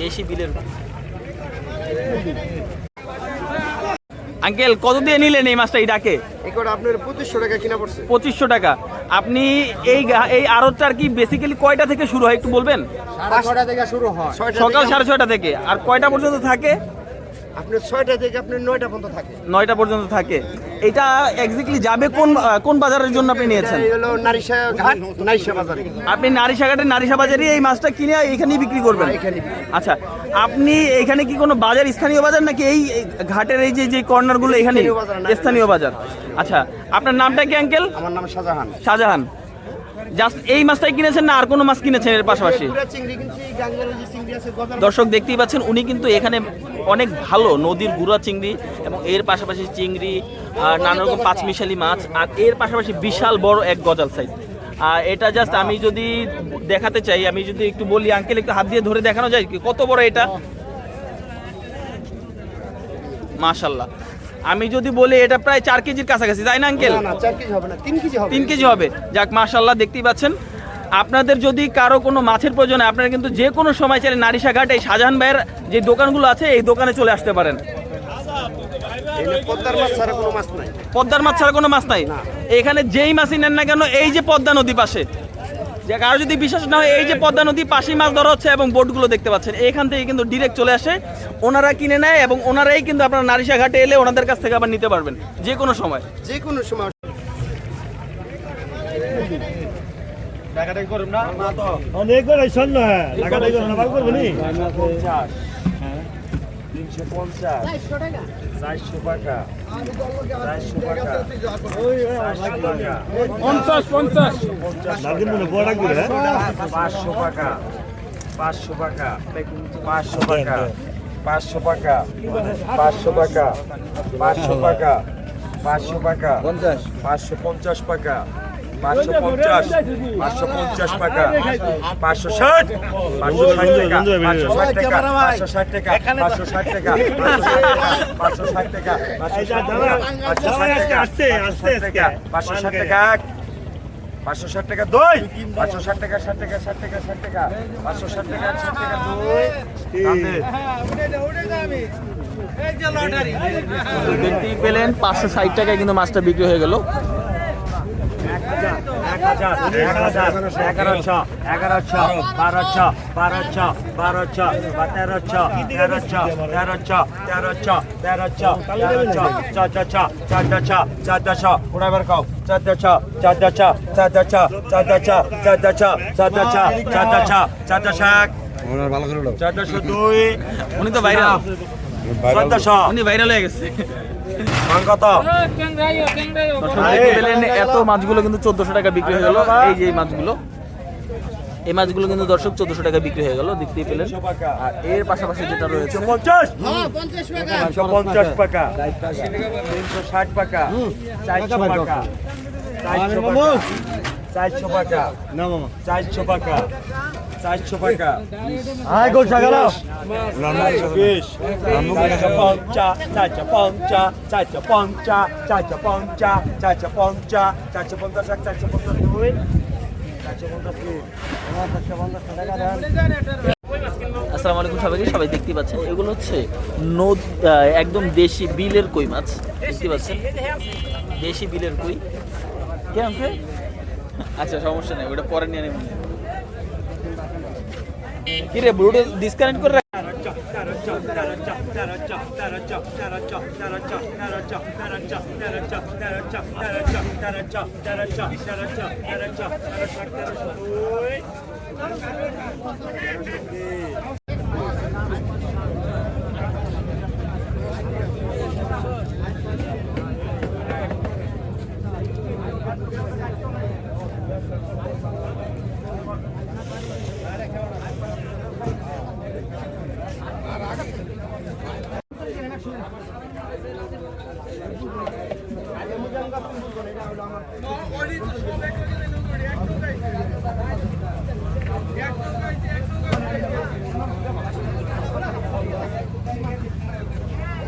দেশি বিলের আঙ্কেল কত দিয়ে নিলেন এই মাছটা এই ডাকে? আপনার পঁচিশশো টাকা কিনা পড়ছে। পঁচিশশো টাকা। আপনি এই এই আড়তটার কি বেসিক্যালি কয়টা থেকে শুরু হয় একটু বলবেন? থেকে শুরু হয়। সকাল সাড়ে ছয়টা থেকে। আর কয়টা পর্যন্ত থাকে? আপনার ছয়টা থেকে আপনার নয়টা পর্যন্ত থাকে। নয়টা পর্যন্ত থাকে। এটা এক্স্যাক্টলি যাবে কোন কোন বাজারের জন্য আপনি নিয়েছেন? এই হলো নারিশা ঘাট নারিশা বাজারে। আপনি নারিশাঘাটের নারিশা বাজারে এই মাছটা কিনে এখানেই বিক্রি করবেন? হ্যাঁ। আচ্ছা আপনি এখানে কি কোনো বাজার স্থানীয় বাজার নাকি এই ঘাটের এই যে যে কর্নারগুলো এখানে স্থানীয় বাজার, স্থানীয় বাজার। আচ্ছা আপনার নামটা কি আঙ্কেল আমার নাম শাহজাহান। শাহজাহান। জাস্ট এই মাছটাই কিনেছেন না আর কোনো মাছ কিনেছেন এর পাশাপাশি? দর্শক দেখতেই পাচ্ছেন উনি কিন্তু এখানে অনেক ভালো নদীর গুড়া চিংড়ি এবং এর পাশাপাশি চিংড়ি আর নানা রকম পাঁচমিশালি মাছ আর এর পাশাপাশি বিশাল বড় এক গজাল সাইজ আর এটা জাস্ট আমি যদি দেখাতে চাই আমি যদি একটু বলি আঙ্কেল একটু হাত দিয়ে ধরে দেখানো যায় কত বড় এটা? মাশাল্লাহ। আমি যদি বলি এটা প্রায় চার কেজির কাছাকাছি তাই না আঙ্কেল? তিন কেজি হবে। তিন কেজি হবে। যাক মাশাল্লাহ দেখতেই পাচ্ছেন। আপনাদের যদি কারও কোনো মাছের প্রয়োজন হয়, আপনারা কিন্তু যে কোনো সময় চাইলে নারিশাঘাট এই শাহজাহান ভাইয়ের যে দোকানগুলো আছে এই দোকানে চলে আসতে পারেন। পদ্মার মাছ ছাড়া কোনো মাছ নাই। এখানে যেই মাছই নেন না কেন এই যে পদ্মা নদী পাশে। যে কারও যদি বিশ্বাস না হয় এই যে পদ্মা নদী পাশেই মাছ ধরা হচ্ছে এবং বোটগুলো দেখতে পাচ্ছেন। এখান থেকে কিন্তু ডিরেক্ট চলে আসে। ওনারা কিনে নেয় এবং ওনারাই কিন্তু আপনার নারিশা ঘাটে এলে ওনাদের কাছ থেকে আবার নিতে পারবেন যে কোনো সময়। যে কোনো সময়। অনেক করে শোন না। লাগা করুন না ভালো করব নি তিনশো পঞ্চাশ। চারশো টাকা চারশো টাকা পঞ্চাশ পঞ্চাশ। হ্যাঁ? পাঁচশো টাকা পাঁচশো টাকা পাঁচশো টাকা পাঁচশো টাকা পাঁচশো টাকা পাঁচশো টাকা পাঁচশো টাকা পাঁচশো পঞ্চাশ টাকা পাঁচশো পঞ্চাশ পাঁচশো পঞ্চাশ টাকা পাঁচশো ষাট পাঁচশো ষাট টাকা পাঁচশো ষাট টাকা পাঁচশো ষাট টাকা পাঁচশো ষাট টাকা পাঁচশো ষাট টাকা পাঁচশো ষাট টাকা। পাঁচশো ষাট টাকা পাঁচশো ষাট টাকা দুই পাঁচশো ষাট টাকা ষাট টাকা ষাট টাকা ষাট টাকা পাঁচশো ষাট টাকা ষাট টাকা দুই দেখতেই পেলেন পাঁচশো ষাট টাকায় কিন্তু মাছটা বিক্রি হয়ে গেল হাজার এক হাজার এগারোশো এগারোশো বারোশো বারোশো বারোশো বা তেরোশো তেরোশো তেরোশো তেরোশো তেরোশো তেরোশো চোদ্দশো চোদ্দশো চোদ্দশো উড়া বের কাও চোদ্দশো চোদ্দশো চোদ্দশো চোদ্দশো চোদ্দশো চোদ্দশো চোদ্দশো চোদ্দশো এক চোদ্দশো দুই। উনি তো বাইরে। উনি ভাইরাল হয়ে গেছে। এত মাছগুলো কিন্তু চোদ্দশো টাকা বিক্রি হয়ে গেল। এই যে এই মাছগুলো। এই মাছগুলো কিন্তু দর্শক চোদ্দশো টাকা বিক্রি হয়ে গেল দেখতেই পেলেন। আর এর পাশাপাশি যেটা রয়েছে পঞ্চাশ। পঞ্চাশ টাকা। তিনশো ষাট টাকা চারশো টাকা চারশো টাকা চারশো টাকা না মামা। চারশো টাকা চারশো টাকা আয় গোল সাগালা চারশো বিশ। চারশো পঞ্চাশ চারশো পঞ্চাশ চারশো পঞ্চাশ চারশো পঞ্চাশ চারশো পঞ্চাশ চারশো পঞ্চাশ এক চারশো পঞ্চাশ দুই। চারশো পঞ্চাশ তিন চারশো পঞ্চাশ টাকা দেন। আসসালামু আলাইকুম সবাইকে সবাই দেখতে পাচ্ছেন। এগুলো হচ্ছে নদ একদম দেশি বিলের কই মাছ। দেখতে পাচ্ছেন? দেশি বিলের কই। কে আছে আচ্ছা সমস্যা নেই ওটা পরে নিয়ে নেব। কি রে ব্লুটুথ ডিসকানেক্ট করে রাখ।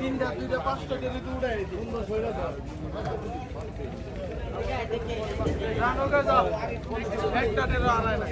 তিনটা দুইটা পাঁচটা কেজি তো উড়াই সুন্দর শরীরে একটা টেরা আনায় না